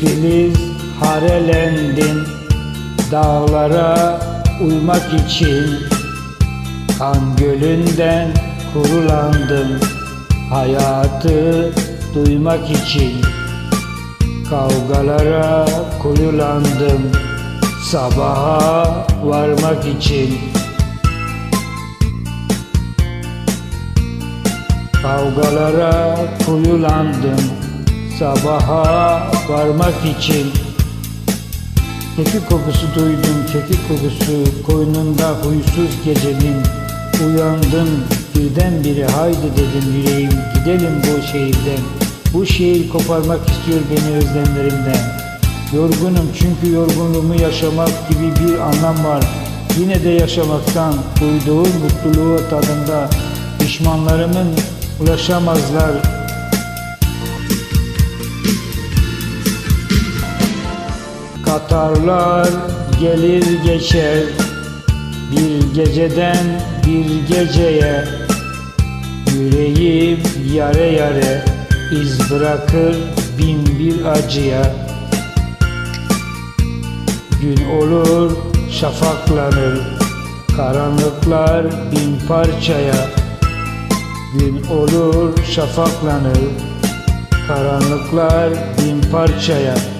Filiz harelendim Dağlara uymak için. Kan gölünden kurulandım Hayatı duymak için. Kavgalara kuyulandım Sabaha varmak için. Kavgalara kuyulandım Sabaha varmak için. Kekik kokusu duydum kekik kokusu Koynunda huysuz gecenin. Uyandım birdenbire haydi dedim yüreğim Gidelim bu şehirden. Bu şehir koparmak istiyor beni özlemlerimden. Yorgunum çünkü yorgunluğumu yaşamak gibi bir anlam var. Yine de yaşamaktan duyduğum mutluluğu tadında Pişmanlarımın ulaşamazlar Katarlar gelir geçer. Bir geceden bir geceye Yüreğim yare yare iz bırakır bin bir acıya. Gün olur şafaklanır Karanlıklar bin parçaya. Gün olur şafaklanır Karanlıklar bin parçaya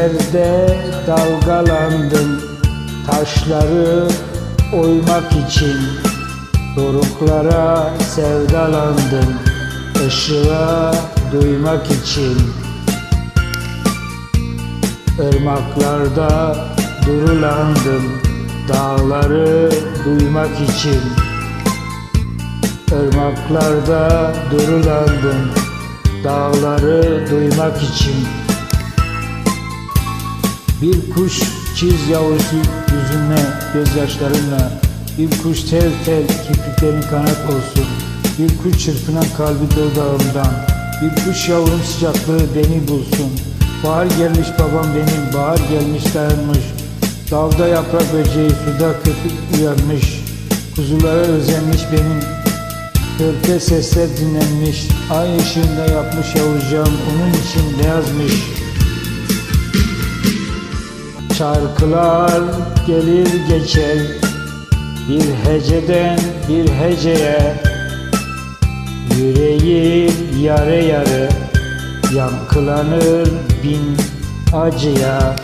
Denizlerde dalgalandım Taşları oymak için. Doruklara sevdalandım Işığa duymak için. Irmaklarda durulandım Dağları duymak için. Irmaklarda durulandım Dağları duymak için bir kuş çiz yavrusu yüzüne gözyaşlarınla. Bir kuş tel tel kirpiklerin kanat olsun. Bir kuş çırpınan kalbi dudağımdan Bir kuş yavrum sıcaklığı beni bulsun. Bahar gelmiş babam benim bahar gelmiş dayanmış. Dalda yaprak böceği suda köpük uyanmış Kuzulara özenmiş benim Körpe sesler dinlenmiş. Ay ışığında yapmış yavrucağım Onun için ne yazmış Şarkılar gelir geçer. Bir heceden bir heceye Yüreğim yare yare Yankılanır bin acıya.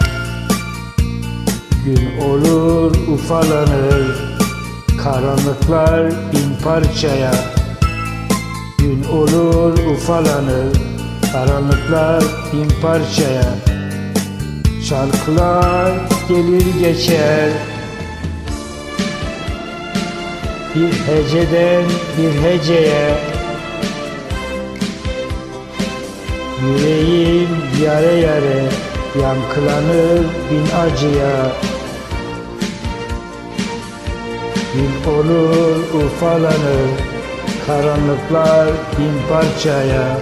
Gün olur ufalanır Karanlıklar bin parçaya. Gün olur ufalanır Karanlıklar bin parçaya Şarkılar gelir geçer. Bir heceden bir heceye. Yüreğim yare yare Yankılanır bin acıya. Gün olur ufalanır Karanlıklar bin parçaya